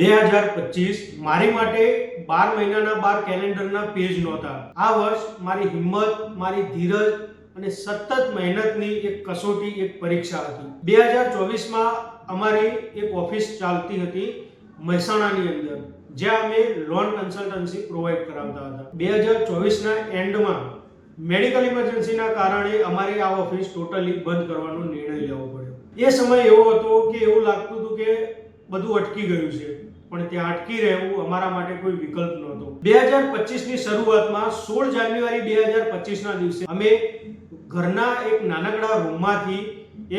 બે હજાર પચીસ મારી માટે બાર મહિનાના બાર કેલેન્ડરના પેજ નહોતા. આ વર્ષ મારી હિંમત, મારી ધીરજ અને સતત મહેનતની એક કસોટી, એક પરીક્ષા હતી. બે હજાર ચોવીસમાં અમારી એક ઓફિસ ચાલતી હતી મહેસાણાની અંદર, જ્યાં અમે લોન કન્સલ્ટન્સી પ્રોવાઈડ કરાવતા હતા. બે હજાર ચોવીસના એન્ડમાં મેડિકલ ઇમરજન્સીના કારણે અમારી આ ઓફિસ ટોટલી બંધ કરવાનો નિર્ણય લેવો પડ્યો. એ સમય એવો હતો કે એવું લાગતું હતું કે બધું અટકી ગયું છે. પણ ત્યાં અટકી રહેવું અમારા માટે કોઈ વિકલ્પ નહોતો. બે હજાર પચીસની શરૂઆતમાં સોળ જાન્યુઆરી બે હજાર પચીસના દિવસે અમે ઘરના એક નાનકડા રૂમમાંથી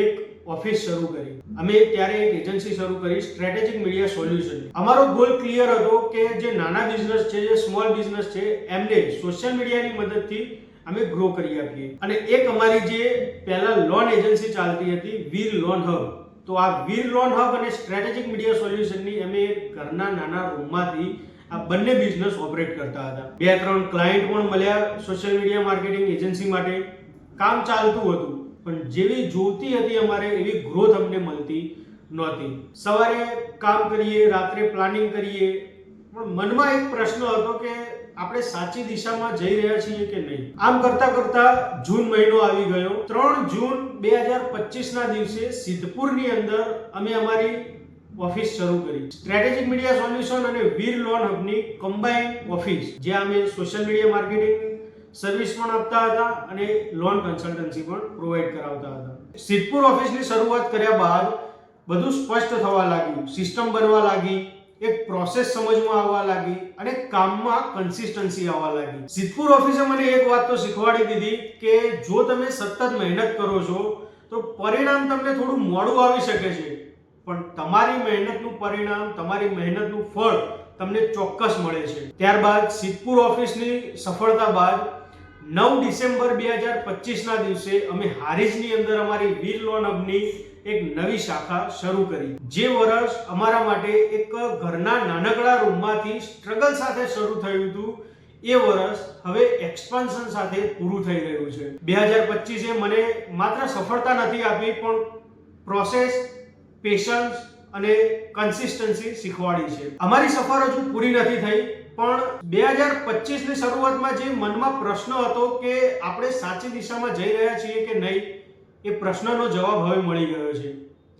એક ઓફિસ શરૂ કરી. અમે ત્યારે એક એજન્સી શરૂ કરી, સ્ટ્રેટેજિક મીડિયા સોલ્યુશન. અમારો ગોલ ક્લિયર હતો કે જે નાના બિઝનેસ છે, જે સ્મોલ બિઝનેસ છે, એમને સોશિયલ મીડિયાની મદદથી અમે ગ્રો કરી આપીએ. અને એક અમારી જે પહેલા લોન એજન્સી ચાલતી હતી, વીર લોન હબ તો આ વીર લોન હબ અને સ્ટ્રેટેજિક મીડિયા સોલ્યુશનની અમે ઘરના નાના રૂમમાંથી આ બંને બિઝનેસ ઓપરેટ કરતા હતા. બે ત્રણ ક્લાયન્ટ પણ મળ્યા સોશિયલ મીડિયા માર્કેટિંગ એજન્સી માટે. કામ ચાલતું હતું, પણ જેવી જોતી હતી અમારે એવી ગ્રોથ અમને મળતી નહોતી. સવારે કામ કરીએ, રાત્રે પ્લાનિંગ કરીએ, પણ મનમાં એક પ્રશ્ન હતો કે આપણે સાચી દિશામાં જઈ રહ્યા છીએ કે નહીં? આમ કરતા કરતા જૂન મહિનો આવી ગયો. ત્રણ જૂન બે હજાર પચીસના દિવસે સિદ્ધપુરની અંદર અમે અમારી ઓફિસ શરૂ કરી. સ્ટ્રેટેજિક મીડિયા સોલ્યુશન અને વીર લોન હબની કમ્બાઇન ઓફિસ જ્યાં અમે સોશિયલ મીડિયા માર્કેટિંગ સર્વિસ પણ આપતા હતા અને લોન કન્સલ્ટન્સી પણ પ્રોવાઈડ કરાવતા હતા. સિદ્ધપુર ઓફિસની શરૂઆત કર્યા બાદ બધું સ્પષ્ટ થવા લાગ્યું. સિસ્ટમ બનવા લાગી. એક પ્રોસેસ સમજમાં આવવા લાગી અને કામમાં કન્સિસ્ટન્સી આવવા લાગી. સિદ્ધપુર ઓફિસે મને એક વાત તો શીખવાડી દીધી કે જો તમે સતત મહેનત કરો છો, તો પરિણામ તમને થોડું મોડું આવી શકે છે. પણ તમારી મહેનતનું પરિણામ, તમારી મહેનતનું ફળ તમને ચોક્કસ મળે છે. ત્યારબાદ સિદ્ધપુર ઓફિસની સફળતા બાદ નવ ડિસેમ્બર બે હજાર પચીસના દિવસે અમે હારીજની અંદર અમારી વીર લોન હબની એક નવી શાખા શરૂ કરી. જે વર્ષ અમારા માટે એક ઘરના નાનકડા રૂમમાંથી સ્ટ્રગલ સાથે શરૂ થયું હતું, એ વર્ષ હવે એક્સપાન્શન સાથે પૂરું થઈ રહ્યું છે. બે હજાર પચીસે મને માત્ર સફળતા નથી આપી, પણ પ્રોસેસ, પેશન્સ અને કન્સિસ્ટન્સી શીખવાડી છે. અમારી સફર હજુ પૂરી નથી થઈ, પણ બે હજાર પચીસની શરૂઆતમાં જે મનમાં પ્રશ્ન હતો કે આપણે સાચી દિશામાં જઈ રહ્યા છીએ કે નહીં એ પ્રશ્નનો જવાબ હવે મળી ગયો છે.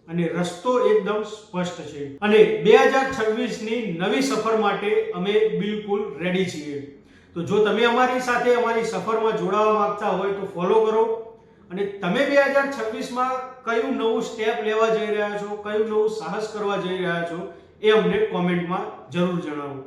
અને રસ્તો એકદમ સ્પષ્ટ છે. અને બે હજાર છવ્વીસની નવી સફર માટે અમે બિલકુલ રેડી છીએ. તો જો તમે અમારી સાથે અમારી સફરમાં જોડાવા માંગતા હોય તો ફોલો કરો. અને તમે બે હજાર છવ્વીસમાં કયું નવું સ્ટેપ લેવા જઈ રહ્યા છો, કયું નવું સાહસ કરવા જઈ રહ્યા છો એ અમને કોમેન્ટમાં જરૂર જણાવો.